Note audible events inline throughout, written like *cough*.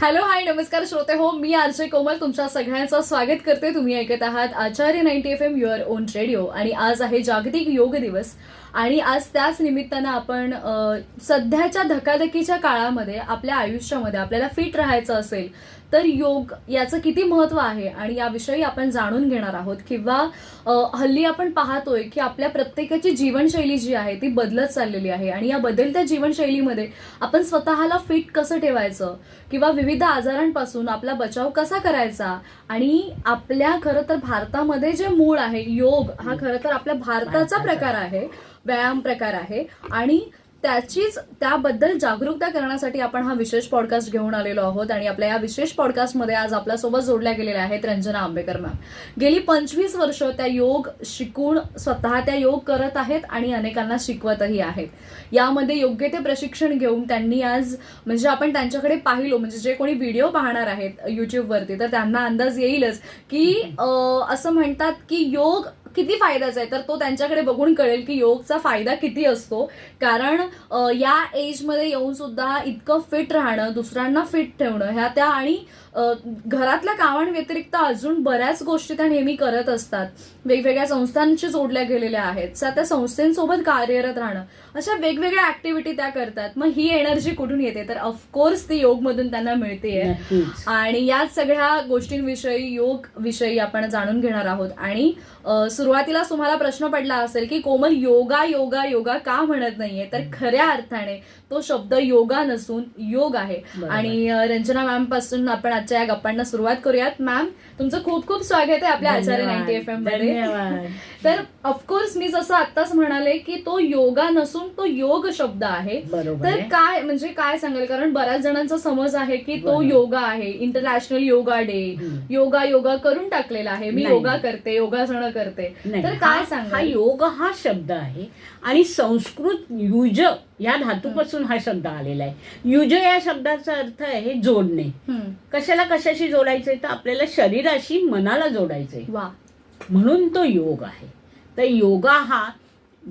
Hello hi नमस्कार श्रोते हो मी आरजे कोमल तुमच्या सगळ्यांचं स्वागत करते. तुम्ही ऐकत आहात Acharya ninety F M your own radio. आणि आज आहे जागतिक योग दिवस. आणि आज त्याच निमित्तानं आपण सध्याच्या धकाधकीच्या काळामध्ये आपल्या आयुष्यामध्ये आपल्याला फिट राहायचं असेल तर योग याचं किती महत्त्व आहे आणि याविषयी आपण जाणून घेणार आहोत. किंवा हल्ली आपण पाहतोय की आपल्या प्रत्येकाची जीवनशैली जी आहे ती बदलत चाललेली आहे. आणि या बदलत्या जीवनशैलीमध्ये आपण स्वतःला फिट कसं ठेवायचं? किंवा विविध आजारांपासून आपला बचाव कसा करायचा? आणि आपल्या खरं तर भारतामध्ये जे मूळ आहे योग हा खरं तर आपल्या भारताचा. प्रकार आहे. व्यायाम प्रकार आहे. आणि त्याचीच त्याबद्दल जागरूकता करण्यासाठी आपण हा विशेष पॉडकास्ट घेऊन आलेलो आहोत आणि आपल्या या विशेष पॉडकास्टमध्ये आज आपल्यासोबत जोडल्या गेलेल्या आहेत रंजना आंबेकर मॅम गेली पंचवीस वर्ष त्या योग शिकून स्वतः त्या योग करत आहेत आणि अनेकांना शिकवतही आहेत. यामध्ये योग्य ते प्रशिक्षण घेऊन त्यांनी आज म्हणजे आपण त्यांच्याकडे पाहिलो म्हणजे जे कोणी व्हिडिओ पाहणार आहेत युट्यूबवरती तर त्यांना अंदाज येईलच की असं म्हणतात की योग किती फायद्याचा आहे? तर तो त्यांच्याकडे बघून कळेल की योगचा फायदा किती असतो. कारण या एजमध्ये येऊन सुद्धा इतकं फिट राहणं दुसऱ्यांना फिट ठेवणं ह्या त्या आणि घरातल्या कामांव्यतिरिक्त अजून बऱ्याच गोष्टी त्या नेहमी करत असतात. वेगवेगळ्या संस्थांशी जोडल्या गेलेल्या आहेत. सा त्या संस्थेसोबत कार्यरत राहणं. अशा वेगवेगळ्या ऍक्टिव्हिटी त्या करतात. मग ही एनर्जी कुठून येते? तर ऑफकोर्स ती योगमधून त्यांना मिळते आणि याच सगळ्या गोष्टींविषयी योग विषयी आपण जाणून घेणार आहोत. आणि सुरुवातीला तुम्हाला प्रश्न पडला असेल की कोमल योगा योगा योगा का म्हणत नाहीये? तर खऱ्या अर्थाने तो शब्द योगा नसून योग आहे. आणि रंजना मॅमपासून आपण आजच्या या गप्पांना सुरुवात करूयात मॅम तुमचं खूप खूप स्वागत आहे आपल्या आचार्य. नाईन्टी एफ एममध्ये *laughs* तर ऑफकोर्स मी जसं आत्ताच म्हणाले की तो योगा नसून तो योग शब्द आहे तर. काय म्हणजे काय सांगाल कारण बऱ्याच जणांचा समज आहे की तो. योगा आहे international yoga day. Yoga yoga करून टाकलेला आहे मी. योगा करते योगासनं करते तर काय सांगाल? हा योग हा शब्द आहे आणि संस्कृत युज या धातूपासून हा शब्द आलेला आहे. युज या शब्दाचा अर्थ आहे जोडणे. कशाला कशाशी जोडायचंय? तर आपल्याला शरीराशी मनाला जोडायचंय. वा. म्हणून तो योग आहे. तर योगा हा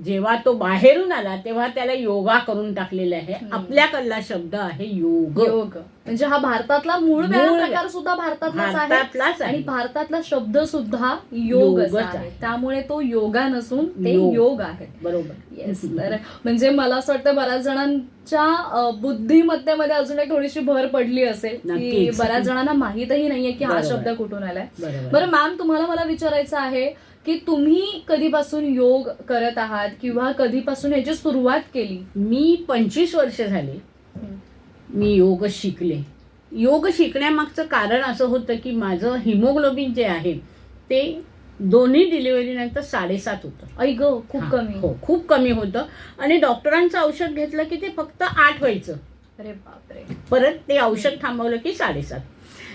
जेव्हा तो बाहेरून आला तेव्हा त्याला योगा करून टाकलेला आहे. आपल्याकडला शब्द आहे योग योग म्हणजे हा भारतातला मूळ व्यायाम मूळ- प्रकार सुद्धा भारतातलाच आहे भारतातलाच आणि आहे भारतातला शब्द सुद्धा योगच योगच आहे आहे. त्यामुळे तो योगा नसून ते योग. योग आहे बरोबर येस तर म्हणजे मला असं वाटतं बऱ्याच जणांच्या अ, बुद्धिमत्तेमध्ये अजून एक थोडीशी भर पडली असेल की नक्कीच. बऱ्याच जणांना माहितही नाहीये की हा बरोबर. शब्द कुठून आलाय बरोबर बरं मॅम तुम्हाला मला विचारायचं आहे की तुम्ही कधीपासून योग करत आहात किंवा कधीपासून ह्याची सुरुवात केली? मी पंचवीस वर्ष झाली. मी योग शिकले. योग शिकण्यामागचं कारण असं होतं की माझं हिमोग्लोबिन जे आहे ते दोन्ही डिलिव्हरीनंतर साडेसात होतं. ऐक खूप हा, कमी. हो खूप कमी होतं. आणि डॉक्टरांचं औषध घेतलं की ते फक्त आठ व्हायचं. अरे बापरे. परत ते औषध थांबवलं की साडेसात.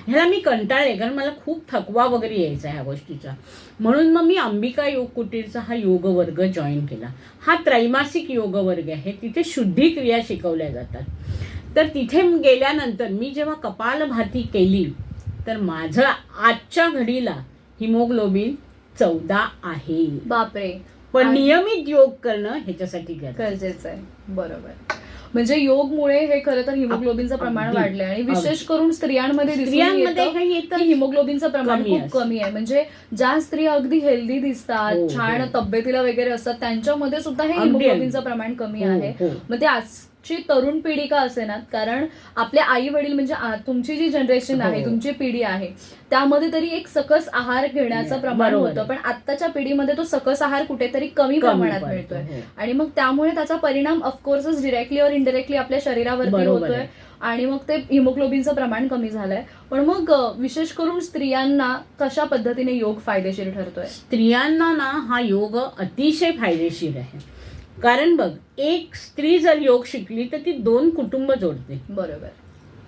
ह्याला मी कंटाळले कारण मला खूप थकवा वगैरे यायचा ह्या गोष्टीचा. म्हणून मग मी अंबिका योग कुटीरचा हा योग वर्ग जॉईन केला. हा त्रैमासिक योग वर्ग आहे तिथे शुद्धी क्रिया शिकवल्या जातात. तर तिथे गेल्यानंतर मी जेव्हा कपालभाती केली तर माझं आजच्या घडीला हिमोग्लोबिन चौदा आहे. बापरे. पण नियमित योग करणं ह्याच्यासाठी गरज गरजेचं आहे. बरोबर. म्हणजे योगमुळे हे खरं तर हिमोग्लोबिनचं प्रमाण. वाढलंय आणि विशेष करून स्त्रियांमध्ये हे हिमोग्लोबिनचं प्रमाण खूप. कमी आहे म्हणजे ज्या स्त्रिया अगदी हेल्दी दिसतात हो, छान हो. तब्येतीला वगैरे असतात त्यांच्यामध्ये सुद्धा हे हिमोग्लोबिनचं. प्रमाण कमी हो, आहे. मग ते आजची तरुण पिढी का असे ना कारण आपले आई वडील म्हणजे तुमची जी जनरेशन आहे हो. तुमची पिढी आहे त्यामध्ये तरी एक सकस आहार घेण्याचं प्रमाण होतं. पण आत्ताच्या पिढीमध्ये तो सकस आहार कुठेतरी कमी प्रमाणात मिळतोय हो. आणि मग त्यामुळे त्याचा परिणाम ऑफकोर्सच डिरेक्टली और इनडिरेक्टली आपल्या शरीरावरती होतोय. आणि मग ते हिमोग्लोबिनचं प्रमाण कमी झालंय पण मग विशेष करून स्त्रियांना कशा पद्धतीने योग फायदेशीर ठरतोय स्त्रियांना ना हा योग अतिशय फायदेशीर आहे कारण बघ एक स्त्री जर योग शिकली तर ती दोन कुटुंब जोडते. बरोबर.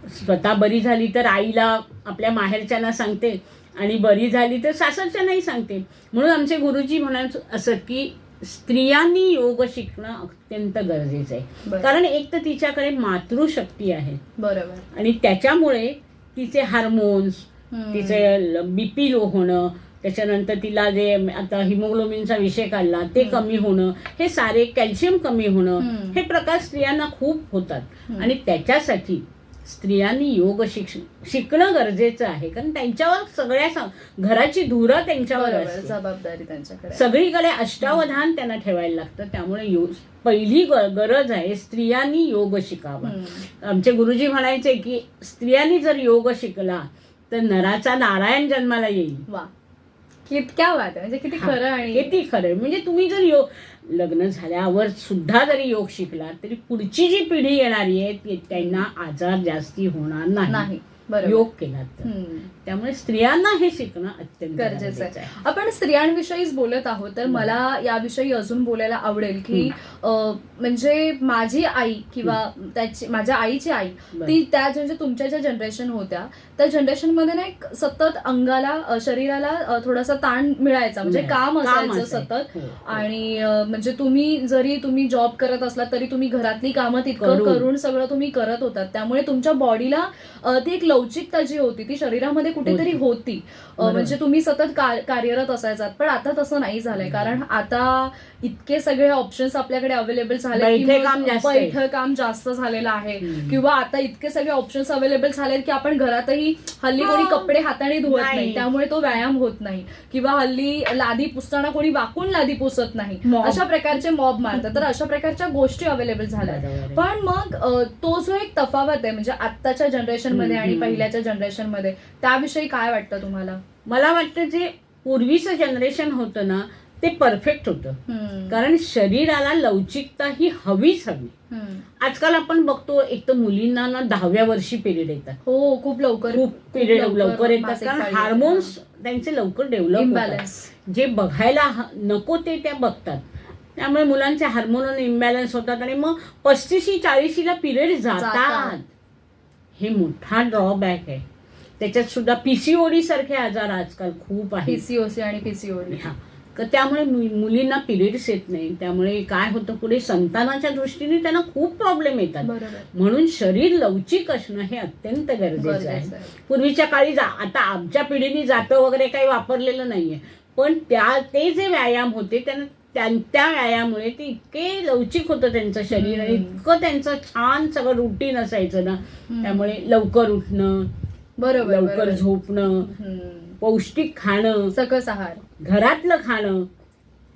स्वतः बरी झाली तर आईला आपल्या माहेरच्यांना सांगते आणि बरी झाली तर सासरच्यांनाही सांगते. म्हणून आमचे गुरुजी म्हणत असत की स्त्रियांनी योग शिकणं अत्यंत गरजेचं आहे. कारण एक तर तिच्याकडे मातृशक्ती आहे. बरोबर. आणि त्याच्यामुळे तिचे हार्मोन्स. तिचे बीपी लो होणं त्याच्यानंतर तिला जे आता हिमोग्लोबिनचा विषय काढला ते कमी होणं हे सारे कॅल्शियम कमी होणं. हे प्रकार स्त्रियांना खूप होतात. आणि त्याच्यासाठी स्त्रियांनी योग शिक शिकणं गरजेचं आहे. कारण त्यांच्यावर सगळ्या घराची धुरा त्यांच्यावर जबाबदारी त्यांच्याकडे सगळीकडे अष्टावधान त्यांना ठेवायला लागतं. त्यामुळे योग पहिली गरज आहे स्त्रियांनी योग शिकावा. आमचे गुरुजी म्हणायचे की स्त्रियांनी जर योग शिकला तर नराचा नारायण जन्माला येईल. वा. कितक्या वाद आहे? म्हणजे किती खरं आणि किती खरं म्हणजे तुम्ही जर योग लग्न झाल्यावर सुद्धा जरी योग शिकला तरी पुढची जी पिढी येणारी आहे ती- त्यांना आजार जास्ती होणार नाही. नाही बरोबर. योग केला तर. हम्म. त्यामुळे स्त्रियांना हे शिकणं अत्यंत गरजेचं आहे आपण स्त्रियांविषयीच बोलत आहोत तर मला याविषयी अजून बोलायला आवडेल की म्हणजे माझी आई किंवा त्याची माझ्या आईची आई. ती त्या म्हणजे तुमच्या ज्या जनरेशन होत्या त्या जनरेशनमध्ये ना एक सतत अंगाला शरीराला थोडासा ताण मिळायचा म्हणजे. काम असायचं. सतत हो, हो. आणि म्हणजे तुम्ही जरी तुम्ही जॉब करत असलात तरी तुम्ही घरातली कामं तितकं करून. करून सगळं तुम्ही करत होतात त्यामुळे तुमच्या बॉडीला ती एक लवचिकता जी होती ती शरीरामध्ये कुठेतरी होती. म्हणजे तुम्ही सतत कार्यरत असायचात पण आता तसं नाही झालंय कारण आता इतके सगळे ऑप्शन्स आपल्याकडे अवेलेबल झाले की बैठे मग काम जास्त आहे. बैठं काम जास्त झालेलं आहे. किंवा आता इतके सगळे ऑप्शन्स अवेलेबल झालेत की आपण घरातही हल्ली कोणी हो. कपडे हाताने धुवत नाही. त्यामुळे तो व्यायाम होत नाही किंवा हल्ली लादी पुसताना कोणी वाकून लादी पुसत नाही. अशा प्रकारचे मॉब मारतात तर अशा प्रकारच्या गोष्टी अवेलेबल झाल्या. पण मग तो जो एक तफावत आहे म्हणजे आत्ताच्या जनरेशनमध्ये हम्म, आणि. पहिल्याच्या जनरेशनमध्ये त्याविषयी काय वाटतं तुम्हाला? मला वाटतं जे पूर्वीचं जनरेशन होतं ना ते परफेक्ट होतं. कारण शरीराला लवचिकता ही हवीच हवी. आजकाल आपण बघतो एक तर मुलींना ना दहाव्या वर्षी पिरियड येतात. हो खूप लवकर खूप पिरियड लवकर येतात. कारण हार्मोन्स त्यांचे लवकर डेव्हलप. जे बघायला नको ते त्या बघतात. त्यामुळे मुलांचे हार्मोनल इम्बॅलन्स होतात आणि मग पस्तीशी चाळीशीला पिरियड जातात. हे मोठा ड्रॉबॅक आहे. त्याच्यात सुद्धा पीसीओडी सारखे आजार आजकाल खूप आहेत. पीसीओसी आणि पीसीओडी हा. तर त्यामुळे मुलींना पिरियड्स येत नाही. त्यामुळे काय होतं पुढे संतानाच्या दृष्टीने त्यांना खूप प्रॉब्लेम येतात. म्हणून शरीर लवचिक असणं हे अत्यंत गरजेचं आहे. आहे. पूर्वीच्या काळी आता आमच्या पिढीने जातं वगैरे काही वापरलेलं नाहीये. पण त्या ते जे व्यायाम होते त्यांना त्यां- व्यायामामुळे ते इतके लवचिक होतं त्यांचं शरीर आणि. इतकं त्यांचं छान सगळं रुटीन असायचं ना. त्यामुळे लवकर उठणं बरोबर लवकर. झोपणं. पौष्टिक खाणं सकस आहार घरातलं खाणं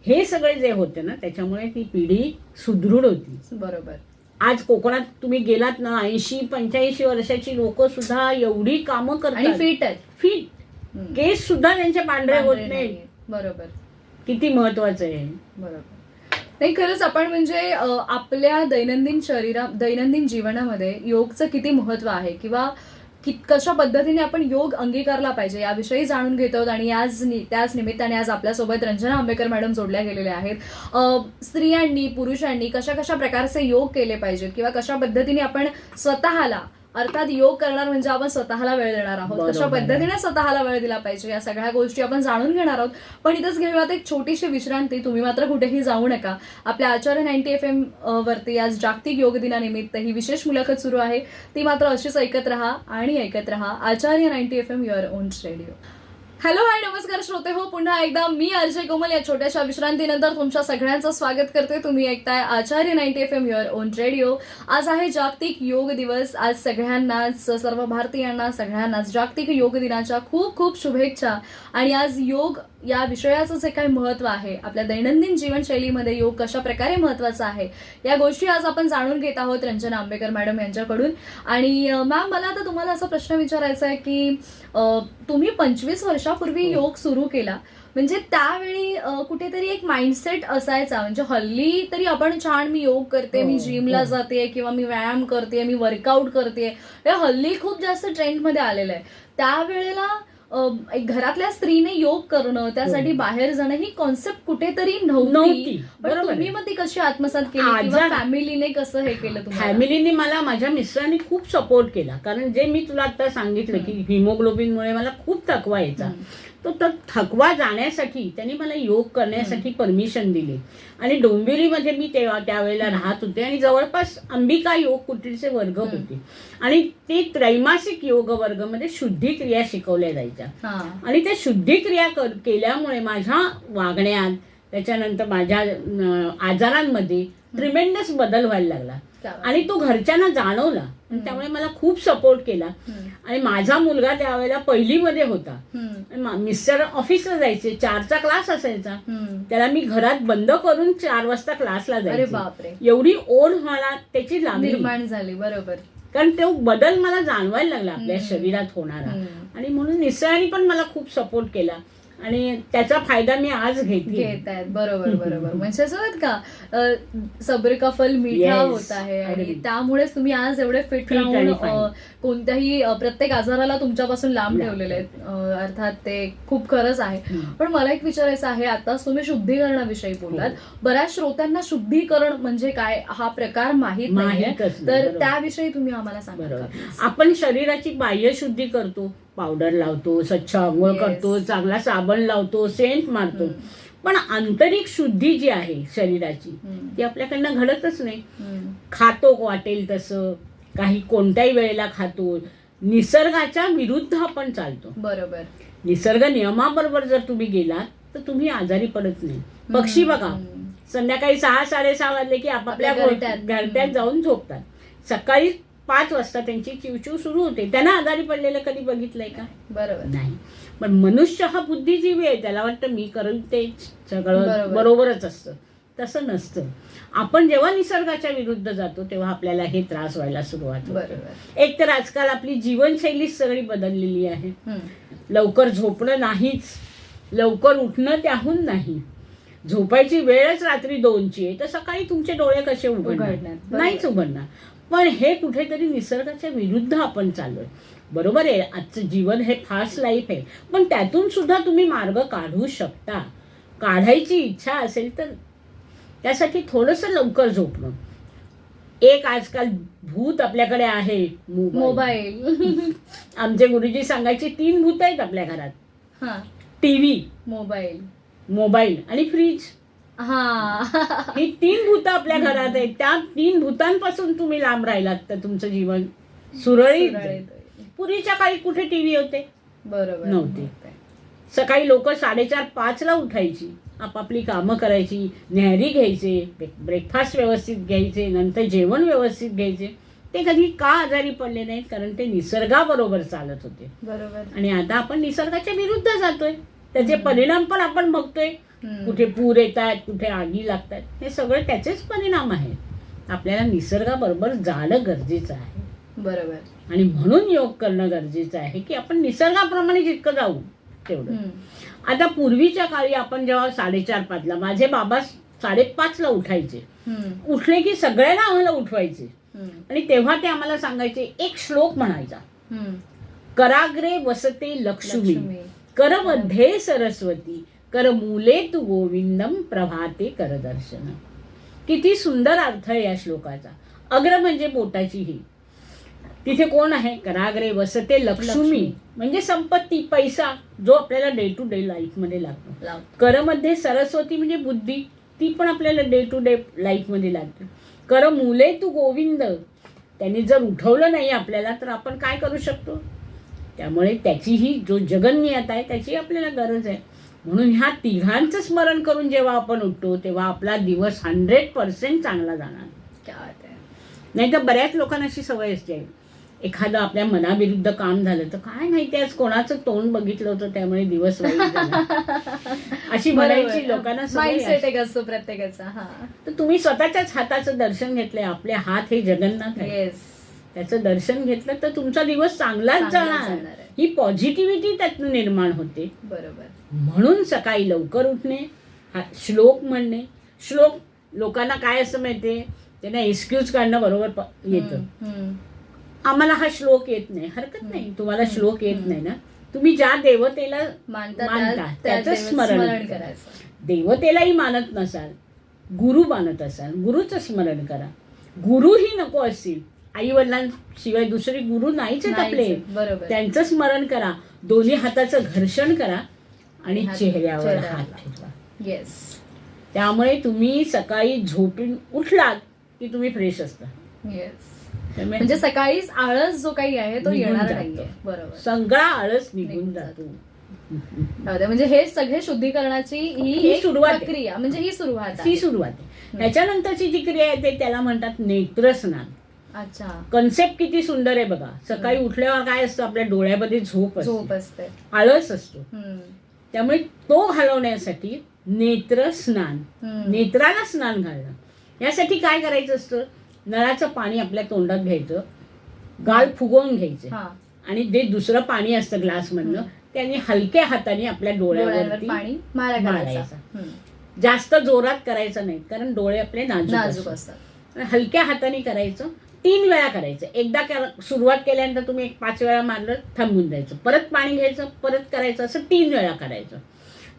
हे सगळे जे होते ना त्याच्यामुळे ती पिढी सुदृढ होती. बरोबर. आज कोकणात तुम्ही गेलात ना ऐंशी पंच्याऐंशी वर्षाची लोक सुद्धा एवढी कामं करतात. फिट आहेत. फिट. केस सुद्धा त्यांचे पांढरे होत नाही. बरोबर. किती महत्वाचं आहे. बरोबर. नाही खरंच आपण म्हणजे आपल्या दैनंदिन शरीरा दैनंदिन जीवनामध्ये योगचं किती महत्त्व आहे? किंवा की कशा पद्धतीने आपण योग अंगीकारला पाहिजे याविषयी जाणून घेत आहोत आणि आज त्याच निमित्ताने आज आपल्यासोबत रंजना आंबेकर मॅडम जोडल्या गेलेल्या आहेत. स्त्रियांनी पुरुषांनी कशा कशा प्रकारचे योग केले पाहिजेत किंवा कशा पद्धतीने आपण स्वतःला अर्थात योग करणार म्हणजे आपण स्वतःला वेळ देणार आहोत. कशा. पद्धतीने स्वतःला वेळ दिला पाहिजे या सगळ्या गोष्टी आपण जाणून घेणार आहोत. पण इथंच घेऊयात एक छोटीशी विश्रांती तुम्ही मात्र कुठेही जाऊ नका. आपल्या आचार्य नाईन्टी एफ एम वरती आज जागतिक योग दिनानिमित्त ही विशेष मुलाखत सुरू आहे. ती मात्र अशीच ऐकत राहा आणि ऐकत राहा Acharya ninety F M your own radio hello hi नमस्कार श्रोते हो पुन्हा एकदा मी अजय कोमल या छोट्याशा विश्रांतीनंतर तुमच्या सगळ्यांचं स्वागत करते. तुम्ही ऐकताय Acharya ninety F M your own radio आज आहे जागतिक योग दिवस. आज सगळ्यांनाच सर्व भारतीयांना सगळ्यांनाच जागतिक योग दिनाच्या खूप खूप शुभेच्छा. आणि आज योग या विषयाचं जे काही महत्त्व आहे आपल्या दैनंदिन जीवनशैलीमध्ये योग कशा प्रकारे महत्त्वाचा आहे या गोष्टी आज आपण जाणून घेत आहोत रंजना आंबेकर मॅडम यांच्याकडून. आणि मॅम मला आता तुम्हाला असा प्रश्न विचारायचा आहे की तुम्ही पंचवीस वर्षापूर्वी हो. योग सुरू केला. म्हणजे त्यावेळी कुठेतरी एक माइंडसेट असायचा. म्हणजे हल्ली तरी आपण छान मी योग करते मी हो, जिमला हो. जाते किंवा मी व्यायाम करते मी वर्कआउट करते. हे हल्ली खूप जास्त ट्रेंडमध्ये आलेलं आहे. त्यावेळेला एक घरातल्या स्त्रीने योग करणं त्यासाठी हो. बाहेर जाणं ही कॉन्सेप्ट कुठेतरी नव्हती. पण तुम्ही. मग ती कशी आत्मसात केली किंवा फॅमिलीने कसं हे केलं फॅमिलीने मला माझ्या मिस्टरांनी खूप सपोर्ट केला. कारण जे मी तुला आता सांगितलं की हिमोग्लोबिनमुळे मला खूप थकवा यायचा. तो तर थकवा जाण्यासाठी त्यांनी मला योग करण्यासाठी परमिशन दिली. आणि डोंबिवलीमध्ये मी तेव्हा त्यावेळेला राहत होते आणि जवळपास अंबिका योग कुटीरचे वर्ग होते. आणि ते त्रैमासिक योग वर्गमध्ये शुद्धी क्रिया शिकवल्या जायच्या. आणि त्या शुद्धिक्रिया कर केल्यामुळे माझ्या वागण्यात त्याच्यानंतर माझ्या आजारांमध्ये ट्रिमेंडस बदल व्हायला लागला. आणि तो घरच्यांना जाणवला त्यामुळे मला खूप सपोर्ट केला. आणि माझा मुलगा त्यावेळेला पहिलीमध्ये होता हम्म. आणि मा- मिस्टर ऑफिसला जायचे चारचा क्लास असायचा. त्याला मी घरात बंद करून चार वाजता क्लासला जायचे एवढी ओढ मला त्याची लागली निर्माण झाली बरोबर कारण तो बदल मला जाणवायला लागला आपल्या. शरीरात होणारा. आणि म्हणून निसर्गाने पण मला खूप सपोर्ट केला आणि त्याचा फायदा मी आज घेते घेत आहेत बरोबर बरोबर म्हणजे असं आहेत का सब्र का फल मीठा Yes, होत आहे आणि अगदी. त्यामुळेच तुम्ही आज एवढे फिट Fit राहून आणि अ, fine. कोणत्याही अ, प्रत्येक आजाराला तुमच्यापासून लांब लांब. ठेवलेले आहेत अ, अर्थात ते खूप खरंच आहे हम्म. पण मला एक विचारायचं आहे आताच तुम्ही शुद्धीकरणाविषयी बोललात हो. बऱ्याच श्रोत्यांना शुद्धीकरण म्हणजे काय हा प्रकार माहीत नाहीये माहीतच नाही, तर बरोबर. त्याविषयी तुम्ही आम्हाला सांगा बरोबर आपण शरीराची बाह्य शुद्धी करतो पावडर लावतो स्वच्छ आंघोळ Yes. करतो चांगला साबण लावतो सेंट मारतो. पण आंतरिक शुद्धी जी आहे शरीराची. ती आपल्याकडनं घडतच नाही. खातो वाटेल तसं काही कोणत्याही वेळेला खातो. निसर्गाच्या विरुद्ध आपण चालतो. बरोबर. निसर्ग नियमाबरोबर जर तुम्ही गेलात तर तुम्ही आजारी पडत नाही. पक्षी बघा. संध्याकाळी सहा साडेसहा वाजले की आपापल्या. घरट्यात जाऊन झोपतात. सकाळी पाच वाजता त्यांची चिवचिव सुरू होते. त्यांना आजारी पडलेलं कधी बघितलंय का? बरोबर. नाही. पण मनुष्य हा बुद्धिजीवी आहे. त्याला वाटतं मी करेल ते सगळं बरोबर. बरोबरच असतं. तसं नसतं. आपण जेव्हा निसर्गाच्या विरुद्ध जातो तेव्हा आपल्याला हे त्रास व्हायला सुरुवात होते. बरोबर. एक तर आजकाल आपली जीवनशैलीच सगळी बदललेली आहे. लवकर झोपणं नाहीच. लवकर उठणं त्याहून नाही. झोपायची वेळच रात्री दोनची आहे. तर सकाळी तुमचे डोळे कसे उघडणार. नाहीच उघडणार. पण हे कुठेतरी निसर्गाच्या विरुद्ध आपण चाललोय. बरोबर आहे आजचं जीवन हे फास्ट लाईफ आहे पण त्यातून सुद्धा तुम्ही मार्ग काढू शकता. काढायची इच्छा असेल तर त्यासाठी थोडंसं लवकर झोपणं. एक आजकाल भूत आपल्याकडे आहे मोबाईल. *laughs* आमचे गुरुजी सांगायचे तीन भूत आहेत आपल्या घरात. हा. टीव्ही. मोबाईल. मोबाईल आणि फ्रीज. हा. ही तीन भूत आपल्या घरात आहेत. त्या तीन भूतांपासून तुम्ही लांब राहिलात तर तुमचं जीवन सुरळीत जाईल. पूर्वीच्या काळी कुठे टीव्ही होते? बरोबर. नव्हते. सकाळी लोक साडेचार पाचला उठायची. आपापली कामं करायची न्याहारी घ्यायचे ब्रेकफास्ट व्यवस्थित घ्यायचे नंतर जेवण व्यवस्थित घ्यायचे. ते कधी का आजारी पडले नाहीत कारण ते निसर्गाबरोबर चालत होते. बरोबर. आणि आता आपण निसर्गाच्या विरुद्ध जातोय. त्याचे परिणाम पण आपण बघतोय. कुठे पूर येत आहेत कुठे आगी लागतात हे सगळे त्याचेच परिणाम आहेत. आपल्याला निसर्गाबरोबर जाणं गरजेचं आहे. बरोबर. आणि म्हणून योग करणं गरजेचं आहे की आपण निसर्गाप्रमाणे जितकं जाऊ तेवढं. आता पूर्वीच्या काळी आपण जेव्हा साडेचार पाचला माझे बाबा साडेपाचला उठायचे. उठले की सगळ्यांना आम्हाला उठवायचे. आणि तेव्हा ते आम्हाला सांगायचे एक श्लोक म्हणायचा. कराग्रे वसते लक्ष्मी. लक्ष्मी. कर मध्ये सरस्वती. कर मूले तू गोविंदम प्रभाते कर दर्शन किती सुंदर अर्थ आहे या श्लोकाचा. अग्र म्हणजे बोटाची ही. तिथे कोण आहे? कराग्रे वसते लक्ष्मी. म्हणजे संपत्ती पैसा जो आपल्याला डे टू डे लाईफमध्ये लागतो. करमध्ये सरस्वती म्हणजे बुद्धी ती पण आपल्याला डे टू डे लाईफमध्ये लागते. कर मुले तू गोविंद. त्यांनी जर उठवलं नाही आपल्याला तर आपण काय करू शकतो? त्यामुळे त्याचीही जो जगन्यता आहे त्याची आपल्याला गरज आहे. म्हणून ह्या तिघांचं स्मरण करून जेव्हा आपण उठतो तेव्हा आपला दिवस हंड्रेड पर्सेंट चांगला जाणार. नाही तर बऱ्याच लोकांना अशी सवय असते एखादं आपल्या मनाविरुद्ध काम झालं तर काय माहिती आज कोणाचं तोंड बघितलं होतं त्यामुळे दिवस *laughs* अशी म्हणायची. लोकांना असते. प्रत्येकाचा हा तर तुम्ही स्वतःच्याच हाताचं दर्शन घेतलंय आपले हात हे जगन्नाथ आहे त्याचं दर्शन घेतलं तर तुमचा दिवस चांगलाच जाणार. ही पॉझिटिव्हिटी त्यातून निर्माण होते. बरोबर. म्हणून सकाळी लवकर उठणे हा श्लोक म्हणणे. श्लोक लोकांना काय असं माहितीये? त्यांना एक्सक्यूज काढणं बरोबर येतं. आम्हाला हा श्लोक येत नाही. हरकत नाही. तुम्हाला श्लोक येत नाही ना. तुम्ही ज्या देवतेला मानता मानता, त्या- त्या त्याचं स्मरण स्मरण करा. करायचं. देवतेलाही मानत नसाल गुरु मानत असाल गुरुचं स्मरण करा. गुरुही नको असतील आई वडिलांशिवाय दुसरे गुरु नाहीच आहेत आपले. बरोबर. त्यांचं स्मरण करा. दोन्ही हाताचं घर्षण करा आणि चेहऱ्यावर. हात ठेवा. येस त्यामुळे तुम्ही सकाळी झोपून उठलात की तुम्ही फ्रेश असता. येस म्हणजे सकाळीच आळस जो काही आहे तो येणार. नाहीये. बरोबर. सगळा आळस निघून जातो. म्हणजे हे सगळे शुद्धीकरणाची ही सुरुवात. प्रक्रिया. म्हणजे ही सुरुवात ही सुरुवात आहे. त्याच्यानंतरची जी क्रिया आहे ते त्याला म्हणतात नेत्रस्नान. अच्छा. कन्सेप्ट किती सुंदर आहे बघा. सकाळी उठल्यावर काय असतं आपल्या डोळ्यामध्ये झोप झोप असते. आळस असतो. त्यामुळे तो घालवण्यासाठी नेत्र स्नान. नेत्राला स्नान घालणं. यासाठी काय करायचं असतं? नळाचं पाणी आपल्या तोंडात घ्यायचं गाल फुगवून घ्यायचे. आणि जे दुसरं पाणी असतं ग्लासमधनं त्याने हलक्या हाताने आपल्या डोळ्यावर डोळ्यावरती मारायचा. जास्त जोरात करायचं नाही कारण डोळे आपले नाजूक. असतात. हलक्या हाताने करायचं तीन वेळा करायचं. एकदा कर- सुरुवात केल्यानंतर तुम्ही एक पाच वेळा मारलं थांबून द्यायचं परत पाणी घ्यायचं परत करायचं असं तीन वेळा करायचं.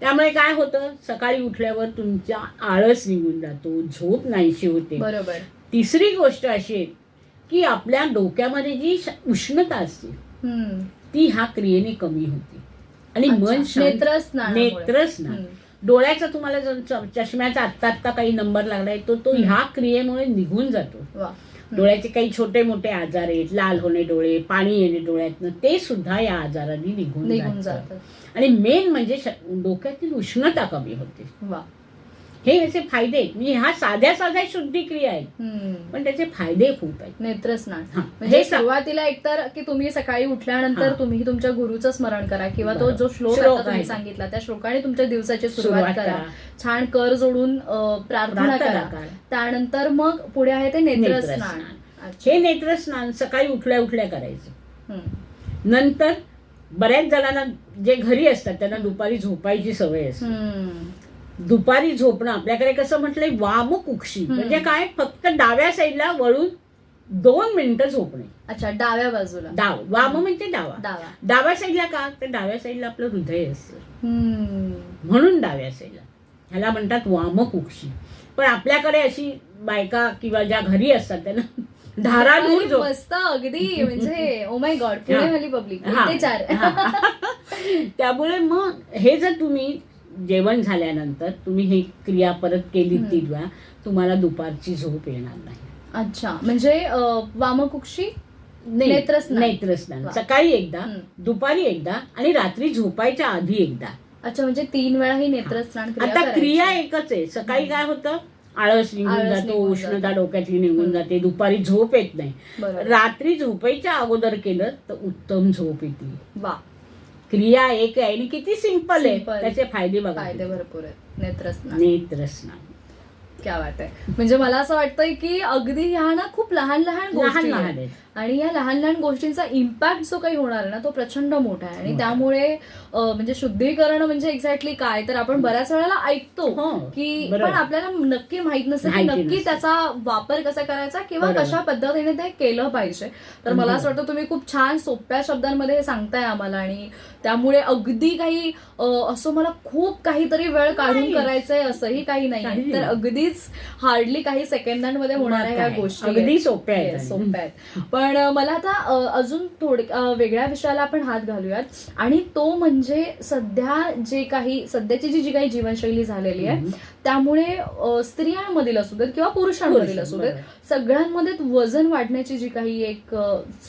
त्यामुळे काय होतं सकाळी उठल्यावर तुमच्या आळस निघून जातो झोप नाहीशी होते. बरोबर. तिसरी गोष्ट अशी आहे की आपल्या डोक्यामध्ये जी उष्णता असते. ती ह्या क्रियेने कमी होते. आणि मन. नेत्रस्नान. हम्म. डोळ्याचा तुम्हाला चष्म्याचा आत्ता आत्ता काही नंबर लागलाय तो तो ह्या क्रियेमुळे निघून जातो. डोळ्याचे काही छोटे मोठे आजार आहेत लाल होणे डोळे पाणी येणे डोळ्यातनं ते सुद्धा या आजाराने निघून निघून जातात आणि मेन म्हणजे डोक्यातील उष्णता कमी होते. वा. हे याचे फायदे आहेत म्हणजे ह्या साध्या साध्या शुद्धी क्रिया आहेत. पण त्याचे फायदे खूप आहेत नेत्रस्नान. म्हणजे सुरुवातीला एकतर की तुम्ही सकाळी उठल्यानंतर. तुम्ही तुमच्या गुरुचं स्मरण करा किंवा तो. जो श्लोक तुम्ही. सांगितला त्या श्लोकाने तुमच्या दिवसाची सुरुवात करा. छान कर जोडून प्रार्थना करा. त्यानंतर मग पुढे आहे ते नेत्रस्नान. हे नेत्रस्नान सकाळी उठल्या उठल्या करायचं. नंतर बऱ्याच जणांना जे घरी असतात त्यांना दुपारी झोपायची सवय असते. दुपारी झोपणं. आपल्याकडे कसं म्हटलंय वामकुक्षी. म्हणजे काय? फक्त डाव्या साईडला वळून दोन मिनिटं झोपणे. अच्छा डाव्या बाजूला. डाव. वाम म्हणजे डावा. डावा. डाव्या साईडला का? तर डाव्या साईडला आपलं हृदय असतं. म्हणून डाव्या साईडला. ह्याला म्हणतात वामकुक्षी पण आपल्याकडे अशी बायका किंवा ज्या घरी असतात त्यांना अरे, झोप मस्त अगदी. म्हणजे oh my God Pune public. त्यामुळे मग हे जर तुम्ही जेवण झाल्यानंतर तुम्ही ही क्रिया परत केली. तीन वेळा तुम्हाला दुपारची झोप येणार नाही अच्छा म्हणजे वामकुक्षी नेत्रस्नान. सकाळी एकदा. दुपारी एकदा आणि रात्री झोपायच्या आधी एकदा अच्छा म्हणजे तीन वेळा ही नेत्रस्नान आता. क्रिया एकच आहे सकाळी काय होतं आळस निघून जातो उष्णता. डोक्यातली निघून. जाते दुपारी झोप येत नाही. रात्री झोपायच्या अगोदर केलं तर उत्तम झोप येते वा क्रिया एक आहे आणि किती सिंपल आहे. Simple. त्याचे फायदे बघा. फायदे भरपूर आहेत. नेत्रस्नान. नेत्रस्नान. क्या वाट आहे म्हणजे मला असं वाटतंय की अगदी ह्या ना खूप लहान लहान लहान गोष्टी लहान आहेत. आहेत आणि या लहान लहान गोष्टींचा इम्पॅक्ट जो काही होणार आहे ना तो प्रचंड मोठा आहे आणि मोठा. त्यामुळे अं, म्हणजे शुद्धीकरण म्हणजे एक्झॅक्टली काय तर आपण बऱ्याच वेळेला ऐकतो हो, की बरोबर. पण आपल्याला नक्की माहीत नसतं की माहिती नक्की नसतं. त्याचा वापर कसा करायचा किंवा बरोबर. कशा पद्धतीने ते केलं पाहिजे तर मला. असं वाटतं तुम्ही खूप छान सोप्या शब्दांमध्ये हे सांगताय आम्हाला आणि त्यामुळे अगदी काही अं, असं मला खूप काहीतरी वेळ काढून नाही. करायचंय असंही काही नाही काही तर नाही. अगदीच हार्डली काही सेकंदांमध्ये होणाऱ्या ह्या काय? गोष्टी अगदी. सोप्या आहेत. सोप्या आहेत पण मला आता अजून थोडे अ, वेगळ्या विषयाला आपण हात घालूयात आणि तो म्हणजे सध्या जे काही सध्याची जी जी काही जीवनशैली झालेली आहे. त्यामुळे स्त्रियांमधील असू देत किंवा पुरुषांमधील पुरुष, असू देत. सगळ्यांमध्ये वजन वाढण्याची जी काही एक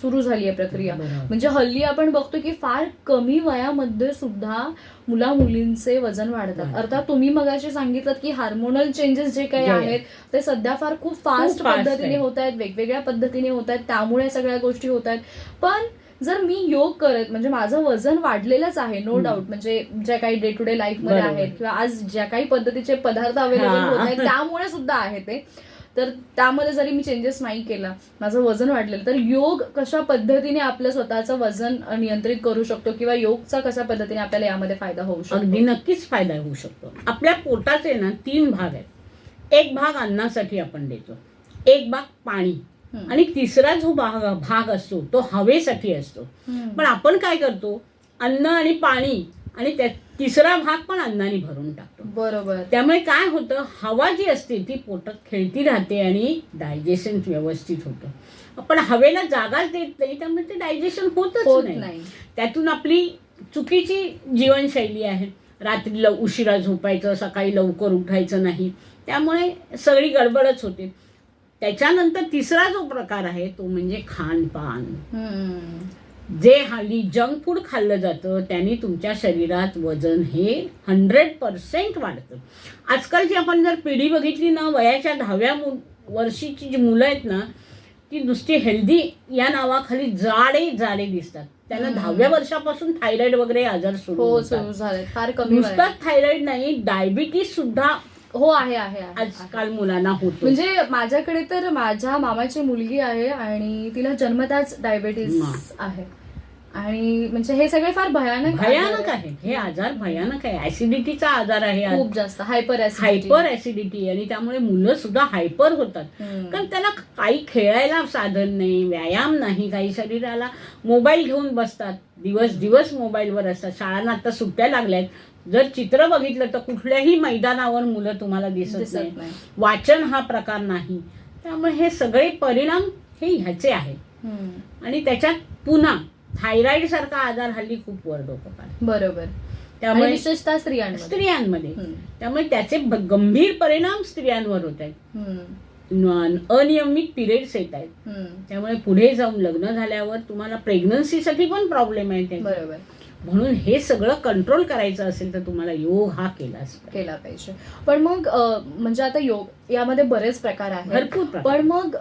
सुरू झाली आहे प्रक्रिया. म्हणजे हल्ली आपण बघतो की फार कमी वयामध्ये सुद्धा मुला मुलींचे वजन वाढतात वाढतात. अर्थात तुम्ही मगाशी सांगितलं की हार्मोनल चेंजेस जे काही आहेत. ते सध्या फार खूप फास्ट पद्धतीने. होत आहेत. वेगवेगळ्या पद्धतीने होत आहेत. त्यामुळे सगळ्या गोष्टी होत आहेत. पण जर मी योग करत म्हणजे माझं वजन वाढलेलंच आहे नो. डाऊट म्हणजे ज्या काही डे टू डे लाईफमध्ये बरोबर. आहेत किंवा आज ज्या काही पद्धतीचे पदार्थ अवेलेबल. होत आहेत त्यामुळे सुद्धा आहे ते. तर त्यामध्ये जरी मी चेंजेस नाही केला माझं वजन वाढलेलं तर योग कशा पद्धतीने आपलं स्वतःचं वजन नियंत्रित करू शकतो किंवा योगचा कशा पद्धतीने आपल्याला यामध्ये फायदा होऊ अगदी शकतो नक्कीच फायदा होऊ शकतो. आपल्या पोटाचे ना तीन भाग आहेत. एक भाग अन्नासाठी आपण देतो. एक भाग पाणी. आणि तिसरा जो भाग भाग असतो तो हवेसाठी असतो. पण आपण काय करतो? अन्न आणि पाणी आणि त्या तिसरा भाग पण अन्नाने भरून टाकतो. बरोबर. त्यामुळे काय होतं? हवा जी असते ती पोटात खेळती राहते आणि डायजेशन व्यवस्थित होतं. आपण हवेला जागाच देत नाही त्यामुळे ते डायजेशन होत होतच नाही. नाही. त्यातून आपली चुकीची जीवनशैली आहे. रात्री लव उशिरा झोपायचं सकाळी लवकर उठायचं नाही. त्यामुळे सगळी गडबडच होते त्याच्यानंतर तिसरा जो प्रकार आहे तो म्हणजे खानपान. जे हल्ली जंक फूड खाल्लं जातं त्यांनी तुमच्या शरीरात वजन हे हंड्रेड पर्सेंट वाढतं आजकालची आपण जर पिढी बघितली ना वयाच्या दहाव्या मु वर्षीची जी मुलं आहेत ना ती नुसती हेल्दी या नावाखाली जाडे जाडे दिसतात त्यांना. दहाव्या वर्षापासून थायरॉइड वगैरे आजार सुरू हो होतात. सुरू झाले फार कमी वयात. नुसतं थायरॉइड नाही डायबिटीस सुद्धा हो आहे आहे आजकाल मुलांना होतो. म्हणजे माझ्याकडे तर माझ्या मामाची मुलगी आहे आणि तिला जन्मताच डायबेटीस. आहे. आणि म्हणजे हे सगळे फार भयानक आजार भयानक. आहे. हे आजार भयानक आहे. ऍसिडिटीचा आजार आहे हा. खूप जास्त. हायपर हायपर ऍसिडिटी आणि त्यामुळे मुलं सुद्धा हायपर होतात. कारण त्यांना काही खेळायला साधन नाही व्यायाम नाही काही शरीराला मोबाईल घेऊन बसतात. दिवस दिवस मोबाईलवर असतात. शाळांना आता सुट्ट्या लागल्यात. जर चित्र बघितलं तर कुठल्याही मैदानावर मुलं तुम्हाला दिसत नाही. वाचन हा प्रकार नाही. त्यामुळे हे सगळे परिणाम हे ह्याचे आहेत. आणि त्याच्यात पुन्हा थायरॉइड सारखा आजार हल्ली खूप वर्धोपक आहे बरोबर. त्यामुळे विशेषतः स्त्रियांमध्ये. स्त्रियांमध्ये. त्यामुळे त्याचे गंभीर परिणाम स्त्रियांवर होत आहेत. अनियमित पिरियड्स येत आहेत. त्यामुळे पुढे जाऊन लग्न झाल्यावर तुम्हाला प्रेग्नन्सीसाठी पण प्रॉब्लेम आहे. बरोबर. म्हणून हे सगळं कंट्रोल करायचं असेल तर तुम्हाला योग हा केलाच पाहिजे. केला पाहिजे पण मग म्हणजे आता योग यामध्ये बरेच प्रकार आहेत. पण मग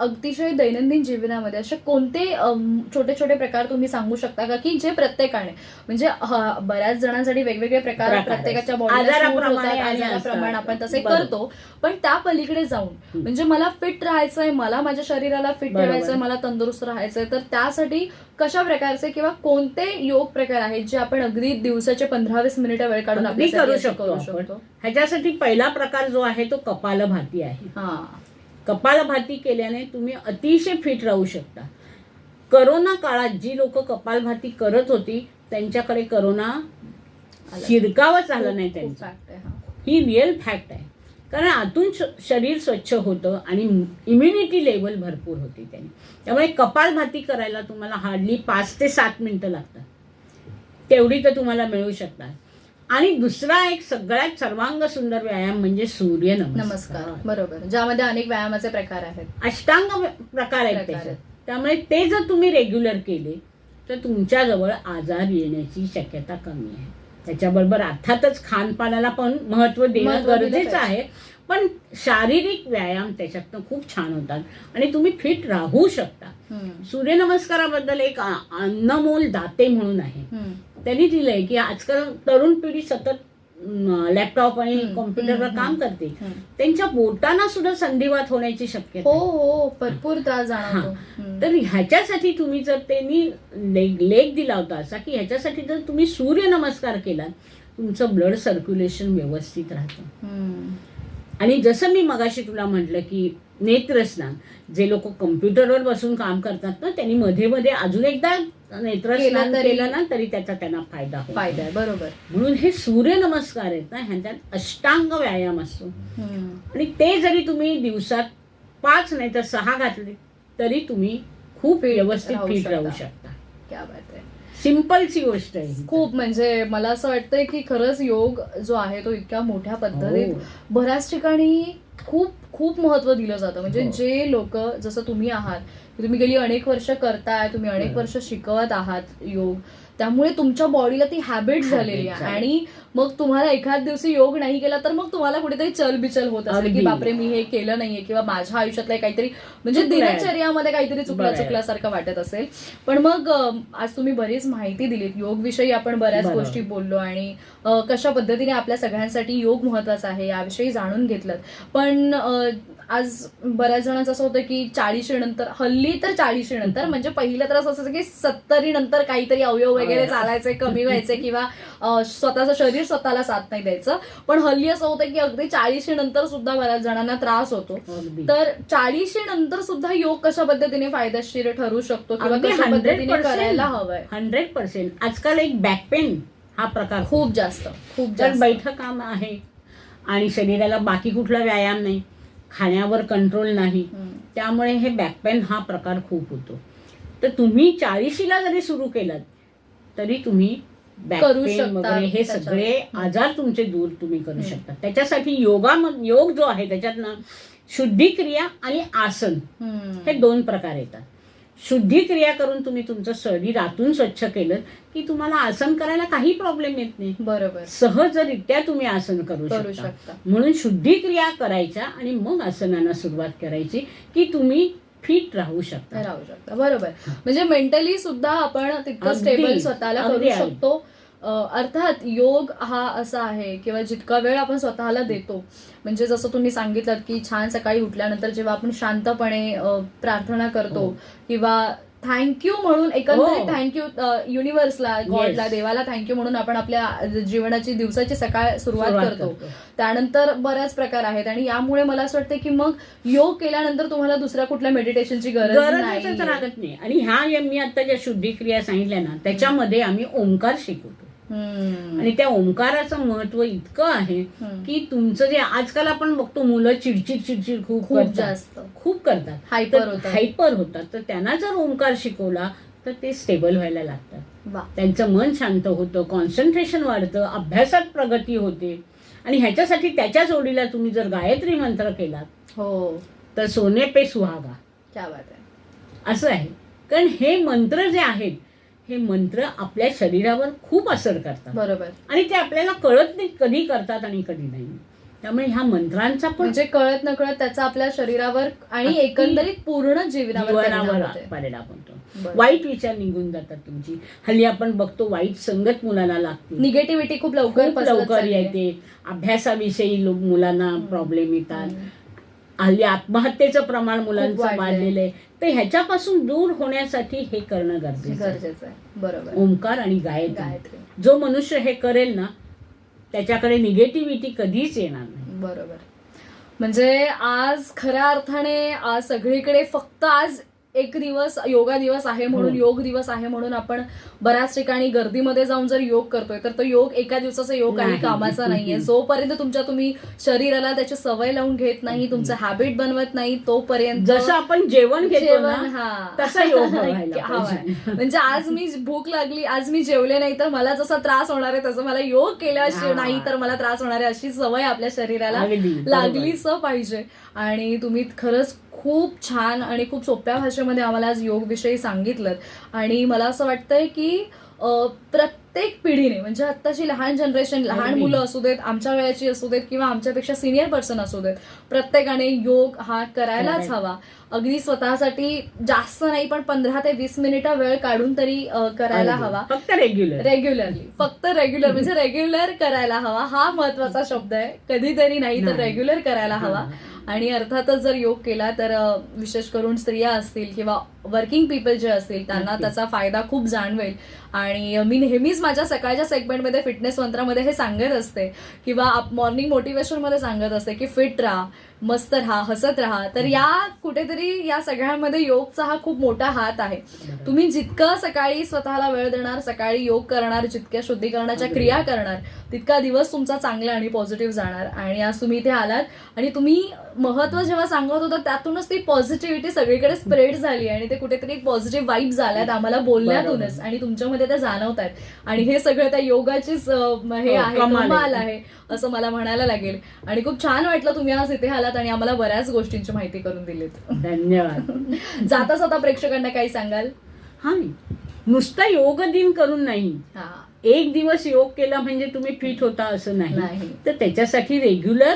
अतिशय दैनंदिन जीवनामध्ये असे कोणते छोटे छोटे प्रकार तुम्ही सांगू शकता का की जे प्रत्येकाने म्हणजे बऱ्याच जणांसाठी वेगवेगळे प्रकार प्रत्येकाच्या असतात. आपण तसे. करतो पण त्या पलीकडे जाऊन म्हणजे मला फिट राहायचंय मला माझ्या शरीराला फिट. ठेवायचंय मला तंदुरुस्त राहायचंय तर त्यासाठी कशा प्रकारचे किंवा कोणते योग प्रकार आहेत जे आपण अगदी दिवसाचे पंधरा वीस मिनिटं वेळ काढून अगदी करू शकतो ह्याच्यासाठी पहिला प्रकार जो आहे तो कपालभाती आहे. हा. कपालभाती केल्याने तुम्ही अतिशय फिट राहू शकता. करोना काळात जी लोक कपालभाती करत होती त्यांच्याकडे करोना. शिरकावच आलं नाही त्यांचं. हा. ही रिअल फॅक्ट आहे. कारण आतून शरीर स्वच्छ होतं आणि इम्युनिटी लेवल भरपूर होती त्याने. त्यामुळे कपालभाती करायला तुम्हाला हार्डली पाच ते सात मिनिटं लागतात. तेवढी तर तुम्हाला मिळू शकतात. आणि दुसरा एक सगळ्यात सर्वांग सुंदर व्यायाम म्हणजे सूर्य नमस्कार. बरोबर. ज्यामध्ये अनेक व्यायामाचे प्रकार आहेत. अष्टांग प्रकार आहेत प्रकार त्याच्यात. आहेत. त्यामुळे ते जर तुम्ही रेग्युलर केले तर तुमच्याजवळ आजार येण्याची शक्यता कमी आहे. त्याच्याबरोबर अर्थातच खानपानाला पण महत्त्व देणं महत्त्व दिलं गरजेचं. आहे पण शारीरिक व्यायाम त्याच्यातनं खूप छान होतात आणि तुम्ही फिट राहू शकता. सूर्यनमस्काराबद्दल एक अनमोल दाते म्हणून आहे. त्यांनी दिलंय की आजकाल तरुण पिढी सतत लॅपटॉप आणि कॉम्प्युटरवर काम करते. त्यांच्या बोटांना सुद्धा संधिवात होण्याची शक्यता हो. हो भरपूर त्रास जाणवतो. तर ह्याच्यासाठी तुम्ही जर त्यांनी लेग लेख दिला होता असा की ह्याच्यासाठी जर तुम्ही सूर्य नमस्कार केला तुमचं ब्लड सर्क्युलेशन व्यवस्थित राहतं. आणि जसं मी मगाशी तुला म्हटलं की नेत्रस्नान जे लोक कम्प्युटरवर बसून काम करतात ना त्यांनी मध्ये मध्ये अजून एकदा नेत्रस्नान केलं केलं ना तरी त्याचा त्यांना फायदा होतो फायदा आहे बरोबर म्हणून हे सूर्य नमस्कार आहेत ना ह्यांच्यात अष्टांग व्यायाम असतो हम्म. आणि ते जरी तुम्ही दिवसात पाच नाही तर सहा घातले तरी तुम्ही खूप Fit व्यवस्थित राहू फिट राहू शकता. शकता क्या बात आहे सिंपलची गोष्ट आहे ही. खूप म्हणजे मला असं वाटतंय की खरंच योग जो आहे तो इतक्या मोठ्या पद्धतीत हो. बऱ्याच ठिकाणी खूप खूप महत्त्व दिलं जातं म्हणजे हो. जे लोक जसं तुम्ही आहात तुम्ही गेली अनेक वर्ष करताय तुम्ही अनेक. वर्ष शिकवत आहात योग त्यामुळे तुमच्या बॉडीला ती हॅबिट झालेली आहे. आणि मग तुम्हाला एखाद दिवशी योग नाही केला तर मग तुम्हाला कुठेतरी चलबिचल होत असेल की. बापरे मी हे केलं नाहीये किंवा माझ्या आयुष्यातलं काहीतरी म्हणजे. दिनचर्यामध्ये काहीतरी चुकलं. चुकल्यासारखं वाटत असेल पण मग आज तुम्ही बरीच माहिती दिलीत योग विषयी आपण बऱ्याच. गोष्टी बोललो आणि कशा पद्धतीने आपल्या सगळ्यांसाठी योग महत्त्वाचा आहे याविषयी जाणून घेतलं पण आज बऱ्याच जणांचं असं होतं की चाळीशी नंतर हल्ली तर चाळीशी नंतर म्हणजे पहिलं तर असं असायचं की सत्तरी नंतर काहीतरी अवयव वगैरे हो. चालायचे कमी *laughs* व्हायचे किंवा स्वतःचं शरीर स्वतःला साथ नाही द्यायचं. पण हल्ली असं होतं की अगदी चाळीशी नंतर सुद्धा बऱ्याच जणांना त्रास होतो. तर चाळीशी नंतर सुद्धा योग कशा पद्धतीने फायदेशीर ठरू शकतो किंवा कशा 100% पद्धतीने करायला हवंय? हंड्रेड पर्सेंट आजकाल एक बॅक पेन हा प्रकार. खूप जास्त खूप जास्त. बैठक काम आहे आणि शरीराला बाकी कुठला व्यायाम नाही खाण्यावर कंट्रोल नाही. त्यामुळे हे बॅकपेन हा प्रकार खूप होतो. तर तुम्ही चाळीशीला जरी सुरू केलात तरी तुम्ही बॅक करू पेन शकता वगैरे हे त्याच्यावर. सगळे आजार तुमचे दूर तुम्ही करू. शकता त्याच्यासाठी योगा योग जो आहे त्याच्यात ना शुद्धी क्रिया आणि आसन हम्म. हे दोन प्रकार येतात शुद्धी क्रिया करून तुम्ही तुमचं शरीर आतून स्वच्छ केलं की तुम्हाला आसन करायला काही प्रॉब्लेम येत नाही बरोबर सहजरित्या तुम्ही आसन करू करू शकता शकता म्हणून शुद्धी क्रिया करायच्या आणि मग आसनांना सुरुवात करायची की तुम्ही फिट राहू शकता राहू शकता बरोबर. म्हणजे मेंटली सुद्धा आपण तितकं स्टेबल स्वतःला करू. शकतो. अर्थात योग हा असा आहे किंवा जितका वेळ आपण स्वतःला देतो म्हणजे जसं तुम्ही सांगितलं की छान सकाळी उठल्यानंतर जेव्हा आपण शांतपणे प्रार्थना करतो हो. किंवा थँक्यू म्हणून एकंदरीत हो. थँक्यू युनिव्हर्सला गॉडला Yes. देवाला थँक्यू म्हणून आपण आपल्या जीवनाची दिवसाची सकाळ सुरुवात सुरुवात करतो करतो. त्यानंतर बऱ्याच प्रकार आहेत आणि यामुळे मला असं वाटतं की मग योग केल्यानंतर तुम्हाला दुसऱ्या कुठल्या मेडिटेशनची गरज गरजच नाही लागत नाही आणि ह्या या मी आता ज्या शुद्धी क्रिया सांगितल्या ना त्याच्यामध्ये आम्ही ओंकार हम्म. आणि त्या ओंकाराचं महत्त्व इतकं आहे. की तुमचं जे आजकाल आपण बघतो मुलं चिडचिड चिडचिड खूप खूप. जास्त. खूप करतात. हायपर. हायपर होतात. तर त्यांना जर ओंकार शिकवला तर ते स्टेबल व्हायला लागतात. त्यांचं मन शांत होतं कॉन्सन्ट्रेशन वाढतं अभ्यासात प्रगती होते. आणि ह्याच्यासाठी त्याच्या जोडीला तुम्ही जर गायत्री मंत्र केलात हो. तर सोने पे सुहागा. असं आहे. कारण हे मंत्र जे आहेत हे मंत्र आपल्या शरीरावर खूप असर करतात बरोबर आणि ते आपल्याला कळत नाही कधी करतात आणि कधी नाही त्यामुळे ह्या मंत्रांचा पण म्हणजे कळत नकळत त्याचा आपल्या शरीरावर आणि अगदी एकंदरीत पूर्ण जीवनावर परिणाम जीवनावर होते. परिणाम होतो बरं. वाईट विचार निघून जातात तुमची हल्ली आपण बघतो वाईट संगत मुलांना लागते निगेटिव्हिटी खूप लवकर खूप पसरत लवकर. येते अभ्यासाविषयी लोक मुलांना प्रॉब्लेम येतात. हल्ली आत्महत्येचं प्रमाण मुलांचं वाढलंय. वाढलेलं आहे तर ह्याच्यापासून दूर होण्यासाठी हे करणं गरजेचं आहे. गरजेचं आहे. बरोबर. ओंकार आणि गायत्री. गायत्री. जो मनुष्य हे करेल ना त्याच्याकडे निगेटिव्हिटी कधीच येणार नाही. बरोबर. म्हणजे आज खऱ्या अर्थाने आज सगळीकडे फक्त आज एक दिवस योगा दिवस आहे म्हणून हो. योग दिवस आहे म्हणून आपण बऱ्याच ठिकाणी गर्दीमध्ये जाऊन जर योग करतोय तर तो योग एका दिवसाचा योग काही. कामाचा नाहीये जोपर्यंत तुमच्या तुम्ही शरीराला त्याची सवय लावून घेत नाही तुमचं हॅबिट बनवत नाही तोपर्यंत जसं आपण जेवण जेवण हा तसा योग. *laughs* म्हणजे आज मी भूक लागली आज मी जेवले नाही तर मला जसा त्रास होणार आहे तसं मला योग केल्याशिवाय. नाही तर मला त्रास होणार आहे अशी सवय आपल्या शरीराला. लागलीच पाहिजे आणि तुम्ही खरंच खूप छान आणि खूप सोप्या भाषेमध्ये आम्हाला आज योग विषयी सांगितलं आणि मला असं वाटतंय की प्रत्येक पिढीने म्हणजे आत्ताची लहान जनरेशन लहान अगदी. मुलं असू देत आमच्या वयाची असू देत किंवा आमच्यापेक्षा सिनियर पर्सन असू देत प्रत्येकाने योग हा करायलाच करायला. हवा अगदी स्वतःसाठी जास्त नाही पण पंधरा ते वीस मिनिटं वेळ काढून तरी करायला. हवा फक्त रेग्युलर रेग्युलरली फक्त रेग्युलर म्हणजे रेग्युलर करायला हवा हा महत्त्वाचा शब्द आहे कधीतरी नाही तर. रेग्युलर करायला हवा हा. आणि अर्थातच जर योग केला तर विशेष करून स्त्रिया असतील किंवा वर्किंग पीपल जे असतील त्यांना. त्याचा फायदा खूप जाणवेल आणि मी नेहमीच माझ्या सकाळच्या सेगमेंटमध्ये फिटनेस मंत्रामध्ये हे सांगत असते. किंवा मॉर्निंग मोटिवेशनमध्ये सांगत असते की फिट राहा मस्त राहा हसत राहा. तर या कुठेतरी या सगळ्यांमध्ये योगचा हा खूप मोठा हात आहे. तुम्ही जितकं सकाळी स्वतःला वेळ देणार सकाळी योग करणार जितक्या शुद्धीकरणाच्या. क्रिया करणार तितका दिवस तुमचा चांगला आणि पॉझिटिव्ह जाणार. आणि आज तुम्ही इथे आलात आणि तुम्ही महत्त्व जेव्हा सांगत होता त्यातूनच ती पॉझिटिव्हिटी सगळीकडे स्प्रेड झाली आणि ते कुठेतरी पॉझिटिव्ह वाईब झाल्यात आम्हाला बोलण्यातूनच. आणि तुमच्यामध्ये त्या जाणवत आहेत आणि हे सगळं त्या योगाचीच हे हो, आहे कमाल आहे. असं मला म्हणायला लागेल. आणि खूप छान वाटलं तुम्ही आज इथे आलात आणि आम्हाला बऱ्याच गोष्टींची माहिती करून दिलीत. धन्यवाद. *laughs* जाता जाता प्रेक्षकांना काही सांगाल? हा नुसता योग दिन करून नाही. एक दिवस योग केला म्हणजे तुम्ही फिट होता असं नाही. नाही. तर त्याच्यासाठी रेग्युलर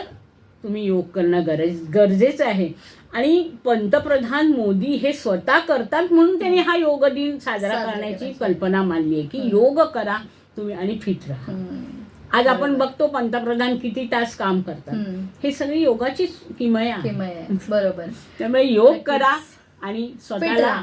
तुम्ही योग करणं गरज गरजेचं आहे. आणि पंतप्रधान मोदी हे स्वतः करतात म्हणून त्यांनी हा योग दिन साजरा करण्याची. कल्पना मांडली आहे की. योग करा तुम्ही आणि फिट राहा. आज आपण. बघतो पंतप्रधान किती तास काम करतात. हे सगळी योगाची किमय. बरोबर त्यामुळे योग. करा आणि फिट स्वतःला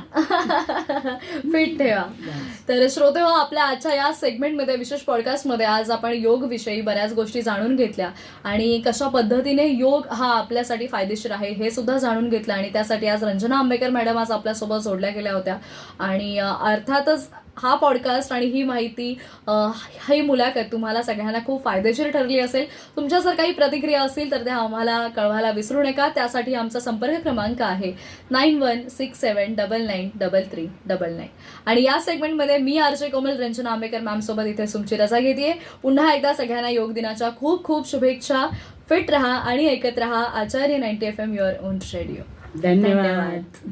फिट ठेवा. *laughs* तर श्रोते हो आपल्या आजच्या या सेगमेंटमध्ये विशेष पॉडकास्टमध्ये आज आपण योग विषयी बऱ्याच गोष्टी जाणून घेतल्या. आणि कशा पद्धतीने योग हा आपल्यासाठी फायदेशीर आहे हे सुद्धा जाणून घेतलं. आणि त्यासाठी आज रंजना आंबेकर मॅडम आज आपल्यासोबत जोडल्या गेल्या होत्या. आणि अर्थातच हा पॉडकास्ट आणि ही माहिती ही मुलाखत तुम्हाला सगळ्यांना खूप फायदेशीर ठरली असेल. तुमच्या जर काही प्रतिक्रिया असतील तर त्या आम्हाला कळवायला विसरू नका. त्यासाठी आमचा संपर्क क्रमांक आहे nine one six seven double nine double three double nine आणि या सेगमेंटमध्ये मी आरजे कोमल रंजना आंबेकर मॅम सोबत इथे तुमची रजा घेते पुन्हा एकदा सगळ्यांना योग दिनाच्या खूप खूप शुभेच्छा. फिट राहा आणि ऐकत राहा Acharya ninety F M your own radio धन्यवाद.